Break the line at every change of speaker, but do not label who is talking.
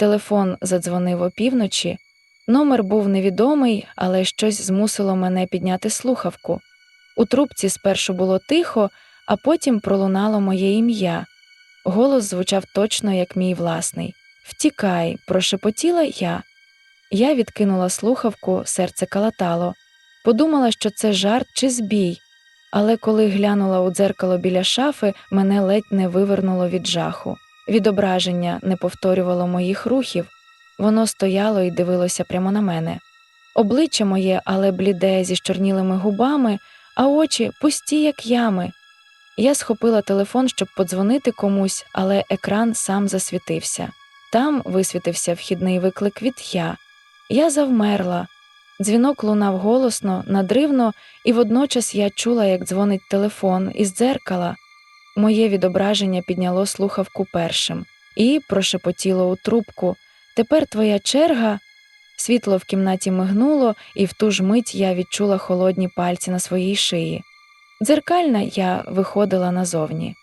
Телефон задзвонив опівночі. Номер був невідомий, але щось змусило мене підняти слухавку. У трубці спершу було тихо, а потім пролунало моє ім'я. Голос звучав точно, як мій власний. Втікай, прошепотіла я. Я відкинула слухавку, серце калатало. Подумала, що це жарт чи збій, але коли глянула у дзеркало біля шафи, мене ледь не вивернуло від жаху. Відображення не повторювало моїх рухів, воно стояло і дивилося прямо на мене. Обличчя моє, але бліде зі щорнілими губами, а очі пусті, як ями. Я схопила телефон, щоб подзвонити комусь, але екран сам засвітився. Там висвітився вхідний виклик від я. Я завмерла. Дзвінок лунав голосно, надривно, і водночас я чула, як дзвонить телефон із дзеркала. Моє відображення підняло слухавку першим і прошепотіло у трубку. Тепер твоя черга. Світло в кімнаті мигнуло, і в ту ж мить я відчула холодні пальці на своїй шиї. Дзеркальна я виходила назовні.